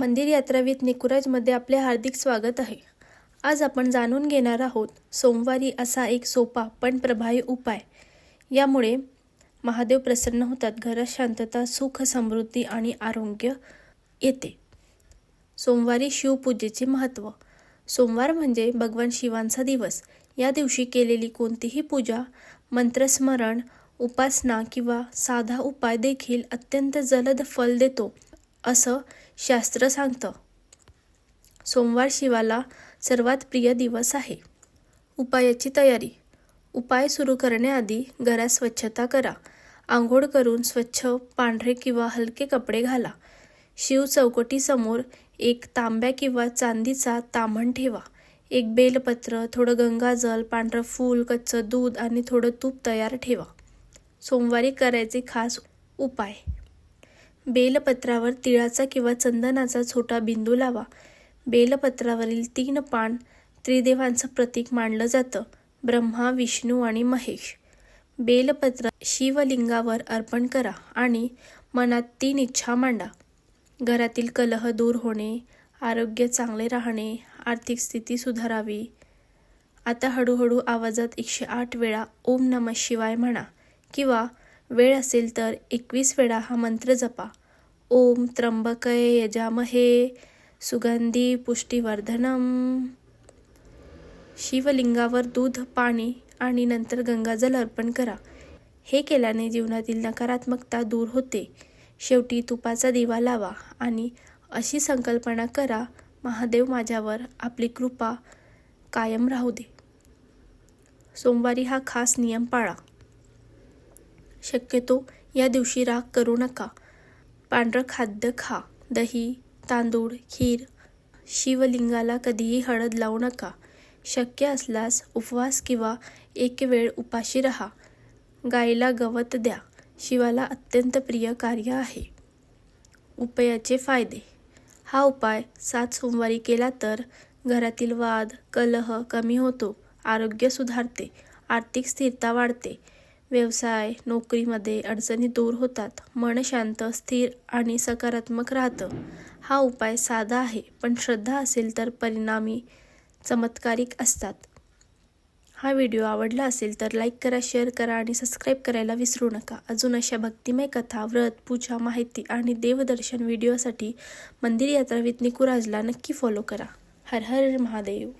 मंदिर यात्रा विथ निकुराजमध्ये आपले हार्दिक स्वागत आहे. आज आपण जाणून घेणार आहोत सोमवारी असा एक सोपा पण प्रभावी उपाय. यामुळे महादेव प्रसन्न होतात घरात शांतता सुख समृद्धी आणि आरोग्य येते. सोमवारी शिवपूजेचे महत्त्व. सोमवार म्हणजे भगवान शिवांचा दिवस. या दिवशी केलेली कोणतीही पूजा मंत्रस्मरण उपासना किंवा साधा उपाय देखील अत्यंत जलद फल देतो असं शास्त्र सांगतं. सोमवार शिवाला सर्वात प्रिय दिवस आहे. उपायाची तयारी. उपाय सुरू करण्याआधी घरात स्वच्छता करा. आंघोळ करून स्वच्छ पांढरे किंवा हलके कपडे घाला. शिव चौकटीसमोर एक तांब्या किंवा चांदीचा ताम्हण ठेवा. एक बेलपत्र थोडं गंगाजल पांढरं फूल कच्चं दूध आणि थोडं तूप तयार ठेवा. सोमवारी करायचे खास उपाय. बेलपत्रावर तिळाचा किंवा चंदनाचा छोटा बिंदू लावा. बेलपत्रावरील तीन पान त्रिदेवांचं प्रतीक मानलं जातं. ब्रह्मा विष्णू आणि महेश. बेलपत्र शिवलिंगावर अर्पण करा आणि मनात तीन इच्छा मांडा. घरातील कलह दूर होणे आरोग्य चांगले राहणे आर्थिक स्थिती सुधारावी. आता हळूहळू आवाजात एकशे आठ वेळा ओम नम शिवाय म्हणा किंवा वेळ असेल तर एकवीस वेळा हा मंत्र जपा. ओम त्र्यंबकय यजामहे सुगंधी पुष्टीवर्धनम. शिवलिंगावर दूध पाणी आणि नंतर गंगाजल अर्पण करा. हे केल्याने जीवनातील नकारात्मकता दूर होते. शेवटी तुपाचा दिवा लावा आणि अशी संकल्पना करा महादेव माझ्यावर आपली कृपा कायम राहू दे. सोमवारी हा खास नियम पाळा. शक्यतो या दिवशी राग करू नका. पांढरं खाद्य खा. दही तांदूळ खीर शिवलिंगाला कधीही हळद लावू नका. शक्य असल्यास उपवास किंवा एक वेळ उपाशी राहा. गाईला गवत द्या. शिवाला अत्यंत प्रिय कार्य आहे. उपायाचे फायदे. हा उपाय सात सोमवारी केला तर घरातील वाद कलह कमी होतो. आरोग्य सुधारते. आर्थिक स्थिरता वाढते. व्यवसाय नोकरीमध्ये अडचणी दूर होतात. मन शांत स्थिर आणि सकारात्मक राहतं. हा उपाय साधा आहे पण श्रद्धा असेल तर परिणामी चमत्कारिक असतात. हा व्हिडिओ आवडला असेल तर लाईक करा शेअर करा आणि सबस्क्राईब करायला विसरू नका. अजून अशा भक्तिमय कथा व्रत पूजा माहिती आणि देवदर्शन व्हिडिओसाठी मंदिर यात्रा विथ निकुराजला नक्की फॉलो करा. हर हर महादेव.